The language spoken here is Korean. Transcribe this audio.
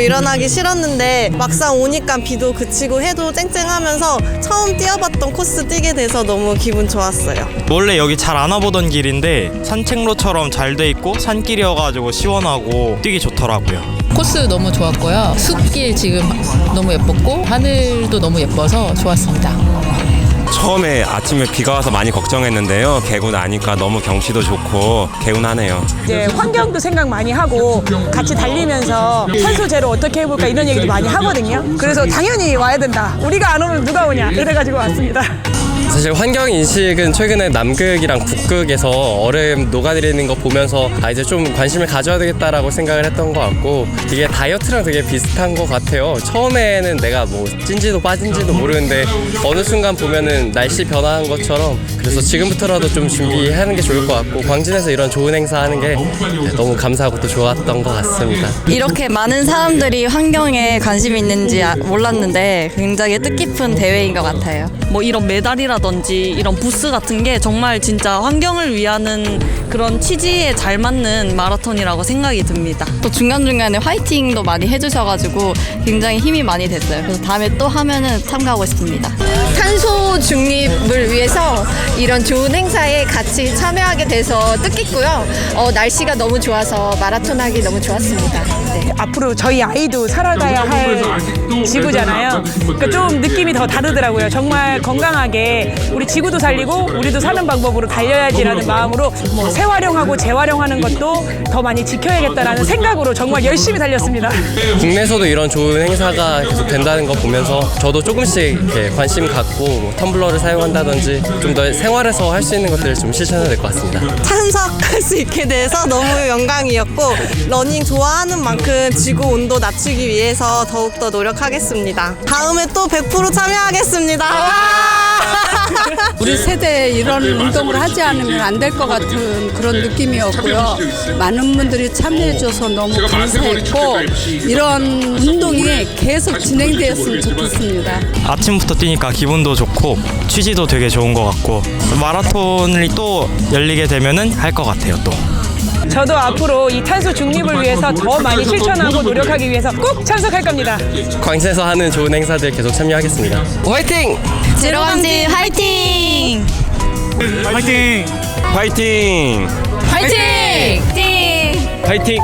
일어나기 싫었는데 막상 오니까 비도 그치고 해도 쨍쨍하면서 처음 뛰어봤던 코스 뛰게 돼서 너무 기분 좋았어요. 원래 여기 잘 안 와보던 길인데 산책로처럼 잘 돼 있고 산길이어가지고 시원하고 뛰기 좋더라고요. 코스 너무 좋았고요. 숲길 지금 너무 예뻤고 하늘도 너무 예뻐서 좋았습니다. 처음에 아침에 비가 와서 많이 걱정했는데요. 개구 나니까 너무 경치도 좋고 개운하네요. 이제 환경도 생각 많이 하고 같이 달리면서 산소 제로 어떻게 해볼까 이런 얘기도 많이 하거든요. 그래서 당연히 와야 된다. 우리가 안 오면 누가 오냐 이래가지고 왔습니다. 사실 환경 인식은 최근에 남극이랑 북극에서 얼음 녹아내리는 거 보면서 아 이제 좀 관심을 가져야 되겠다라고 생각을 했던 것 같고 이게 다이어트랑 되게 비슷한 것 같아요. 처음에는 내가 뭐 찐지도 빠진지도 모르는데 어느 순간 보면은 날씨 변화한 것처럼 그래서 지금부터라도 좀 준비하는 게 좋을 것 같고 광진에서 이런 좋은 행사 하는 게 너무 감사하고 또 좋았던 것 같습니다. 이렇게 많은 사람들이 환경에 관심이 있는지 아- 몰랐는데 굉장히 뜻깊은 대회인 것 같아요. 뭐 이런 메달이라 든지 이런 부스 같은 게 정말 진짜 환경을 위하는 그런 취지에 잘 맞는 마라톤이라고 생각이 듭니다. 또 중간중간에 화이팅도 많이 해주셔가지고 굉장히 힘이 많이 됐어요. 그래서 다음에 또 하면은 참가하고 싶습니다. 탄소 중립을 위해서 이런 좋은 행사에 같이 참여하게 돼서 뜻깊고요. 어, 날씨가 너무 좋아서 마라톤 하기 너무 좋았습니다. 네. 앞으로 저희 아이도 살아가야 할 지구잖아요. 그러니까 좀 느낌이 더 다르더라고요. 정말 건강하게 우리 지구도 살리고 우리도 사는 방법으로 달려야지라는 마음으로 뭐 재활용하고 재활용하는 것도 더 많이 지켜야겠다라는 생각으로 정말 열심히 달렸습니다. 국내에서도 이런 좋은 행사가 계속 된다는 거 보면서 저도 조금씩 이렇게 관심 갖고 뭐 텀블러를 사용한다든지 좀 더 생활에서 할 수 있는 것들을 좀 실천해야 될 것 같습니다. 참석할 수 있게 돼서 너무 영광이었고 러닝 좋아하는 만큼 지구 온도 낮추기 위해서 더욱더 노력하겠습니다. 다음에 또 100% 참여하겠습니다. 와! 우리 세대에 이런 운동을 하지 않으면 안 될 것 같은 그런 느낌이었고요. 많은 분들이 참여해줘서 너무 감사했고 이런 운동이 계속 진행되었으면 좋겠습니다. 아침부터 뛰니까 기분도 좋고 취지도 되게 좋은 것 같고 마라톤이 또 열리게 되면은 할 것 같아요 또. 저도 앞으로 이 탄소 중립을 위해서 더 많이 실천하고 노력하기 위해서 꼭 참석할 겁니다. 광진에서 하는 좋은 행사들 계속 참여하겠습니다. 화이팅! 제로감지 화이팅! 화이팅! 화이팅! 화이팅!